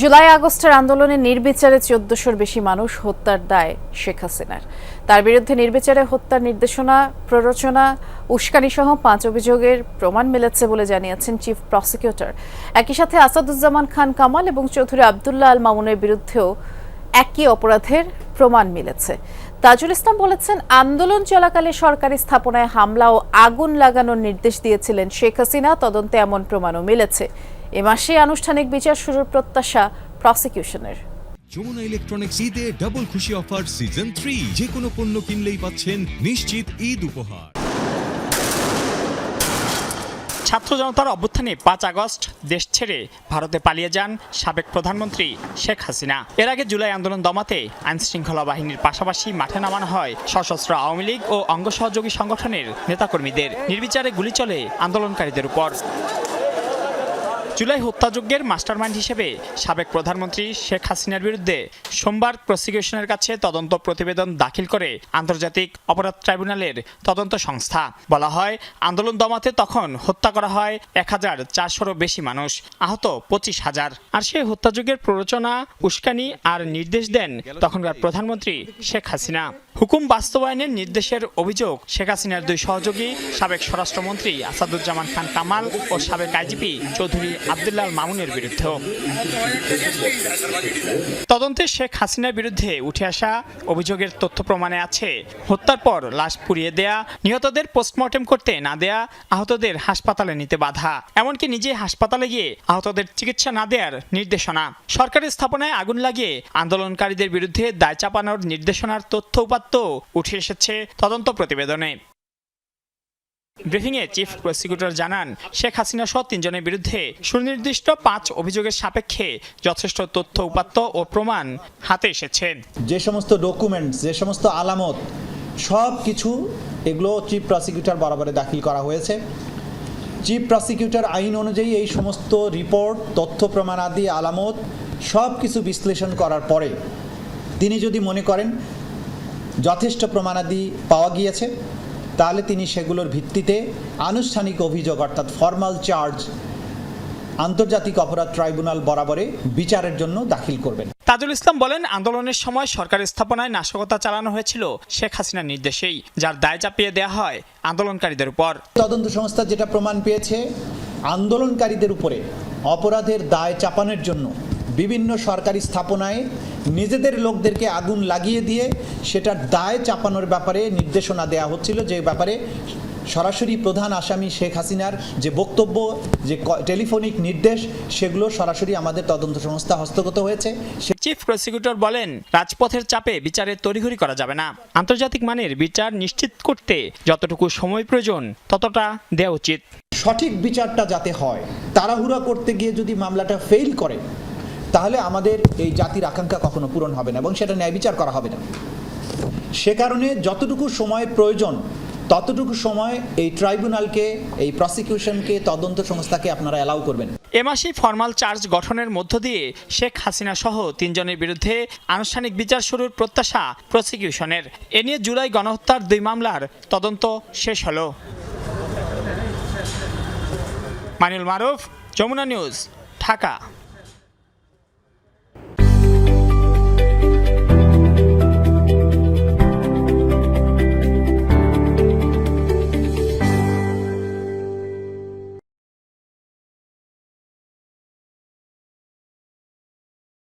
জুলাই আগস্টের আন্দোলনে নির্বিচারে চোদ্দশোর বেশি মানুষ হত্যার দায় শেখ হাসিনার। তার বিরুদ্ধে নির্বিচারে হত্যার নির্দেশনা, প্ররোচনা উস্কানি সহ পাঁচ অভিযোগের প্রমাণ মিলেছে বলে জানিয়েছেন চিফ প্রসিকিউটর। একই সাথে আসাদুজ্জামান খান কামাল এবং চৌধুরী আবদুল্লাহ আল মামুনের বিরুদ্ধেও একই অপরাধের প্রমাণ মিলেছে। তাজুল ইসলাম বলেছেন, আন্দোলন চলাকালে সরকারি স্থাপনায় হামলা ও আগুন লাগানোর নির্দেশ দিয়েছিলেন শেখ হাসিনা, তদন্তে এমন প্রমাণও মিলেছে। এ মাসে আনুষ্ঠানিক বিচার শুরুর প্রত্যাশা প্রসিকিউশনের। যমুনা ইলেকট্রনিক্স ঈদে ডাবল খুশি অফার সিজন থ্রি। যে কোনো পণ্য কিনলেই পাচ্ছেন নিশ্চিত ঈদ উপহার। ছাত্র জনতার অভ্যুত্থানে পাঁচ আগস্ট দেশ ছেড়ে ভারতে পালিয়ে যান সাবেক প্রধানমন্ত্রী শেখ হাসিনা। এর আগে জুলাই আন্দোলন দমাতে আইন শৃঙ্খলা বাহিনীর পাশাপাশি মাঠে নামানো হয় সশস্ত্র আওয়ামী লীগ ও অঙ্গ সহযোগী সংগঠনের নেতাকর্মীদের। নির্বিচারে গুলি চলে আন্দোলনকারীদের উপর। জুলাই হত্যাযজ্ঞের মাস্টারমাইন্ড হিসেবে সাবেক প্রধানমন্ত্রী শেখ হাসিনার বিরুদ্ধে সোমবার প্রসিকিউশনের কাছে তদন্ত প্রতিবেদন দাখিল করে আন্তর্জাতিক অপরাধ ট্রাইব্যুনালের তদন্ত সংস্থা। বলা হয়, আন্দোলন দমাতে তখন হত্যা করা হয় এক হাজার চারশোরও বেশি মানুষ, আহত পঁচিশ হাজার। আর সেই হত্যাযজ্ঞের প্ররোচনা, উস্কানি আর নির্দেশ দেন তখনকার প্রধানমন্ত্রী শেখ হাসিনা। হুকুম বাস্তবায়নের নির্দেশের অভিযোগ শেখ হাসিনার দুই সহযোগী, সাবেক স্বরাষ্ট্রমন্ত্রী আসাদুজ্জামান খান কামাল ও সাবেক আইজিপি চৌধুরী আবদুল্লাল মামুনের বিরুদ্ধেও তদন্তে শেখ হাসিনার বিরুদ্ধে উঠে আসা অভিযোগের তথ্য প্রমাণে আছে, হত্যার পর লাশ পুড়িয়ে দেয়া, নিহতদের পোস্টমর্টেম করতে না দেয়া, আহতদের হাসপাতালে নিতে বাধা। এমনকি নিজে হাসপাতালে গিয়ে আহতদের চিকিৎসা না দেওয়ার নির্দেশনা। সরকারি স্থাপনায় আগুন লাগিয়ে আন্দোলনকারীদের বিরুদ্ধে দায় চাপানোর নির্দেশনার তথ্য উপাত্ত উঠে এসেছে তদন্ত প্রতিবেদনে। ব্রিফিংয়ে চিফ প্রসিকিউটর জানান, শেখ হাসিনা সহ তিনজনের বিরুদ্ধে সুনির্দিষ্ট পাঁচ অভিযোগের সাপেক্ষে যথেষ্ট তথ্য, উপাত্ত ও প্রমাণ হাতে এসেছে। যে সমস্ত ডকুমেন্টস যে সমস্ত আলামত, সব কিছু এগুলো চিফ প্রসিকিউটর বরাবরে দাখিল করা হয়েছে। চিফ প্রসিকিউটর আইন অনুযায়ী এই সমস্ত রিপোর্ট তথ্য প্রমাণাদি আলামত, সব কিছু বিশ্লেষণ করার পরে তিনি যদি মনে করেন যথেষ্ট প্রমাণাদি পাওয়া গিয়েছে তাহলে তিনি সেগুলোর ভিত্তিতে আনুষ্ঠানিক অভিযোগ অর্থাৎ ফর্মাল চার্জ আন্তর্জাতিক অপরাধ ট্রাইব্যুনাল বরাবরে বিচারের জন্য দাখিল করবেন। তাজুল ইসলাম বলেন আন্দোলনের সময় সরকারি স্থাপনায় নাশকতা চালানো হয়েছিল শেখ হাসিনার নির্দেশেই যার দায় চাপিয়ে দেওয়া হয় আন্দোলনকারীদের উপর। তদন্ত সংস্থা যেটা প্রমাণ পেয়েছে আন্দোলনকারীদের উপরে অপরাধের দায় চাপানোর জন্য বিভিন্ন সরকারি স্থাপনায় নিজেদের লোকদেরকে আগুন লাগিয়ে দিয়ে সেটার দায় চাপানোর ব্যাপারে নির্দেশনা দেওয়া হচ্ছিল যে ব্যাপারে সরাসরি প্রধান আসামি শেখ হাসিনার যে বক্তব্য যে টেলিফোনিক নির্দেশ সেগুলো সরাসরি আমাদের তদন্ত সংস্থা হস্তগত হয়েছে। চিফ প্রসিকিউটর বলেন রাজপথের চাপে বিচারের তড়িঘড়ি করা যাবে না। আন্তর্জাতিক মানের বিচার নিশ্চিত করতে যতটুকু সময় প্রয়োজন ততটা দেওয়া উচিত। সঠিক বিচারটা যাতে হয় তাড়াহুড়া করতে গিয়ে যদি মামলাটা ফেল করে তাহলে আমাদের এই জাতির আকাঙ্ক্ষা কখনো পূরণ হবে না এবং সেটা ন্যায় বিচার করা হবে না। সে কারণে যতটুকু সময় প্রয়োজন, ততটুকু সময় এই ট্রাইব্যুনালকে, এই প্রসিকিউশনকে, তদন্ত সংস্থাকে আপনারা অ্যালাউ করবেন। এ মাসেই ফরমাল চার্জ গঠনের মধ্য দিয়ে শেখ হাসিনা সহ তিনজনের বিরুদ্ধে আনুষ্ঠানিক বিচার শুরুর প্রত্যাশা প্রসিকিউশনের। এ নিয়ে জুলাই গণহত্যার দুই মামলার তদন্ত শেষ হলো। মানিউল মারুফ, যমুনা নিউজ, ঢাকা।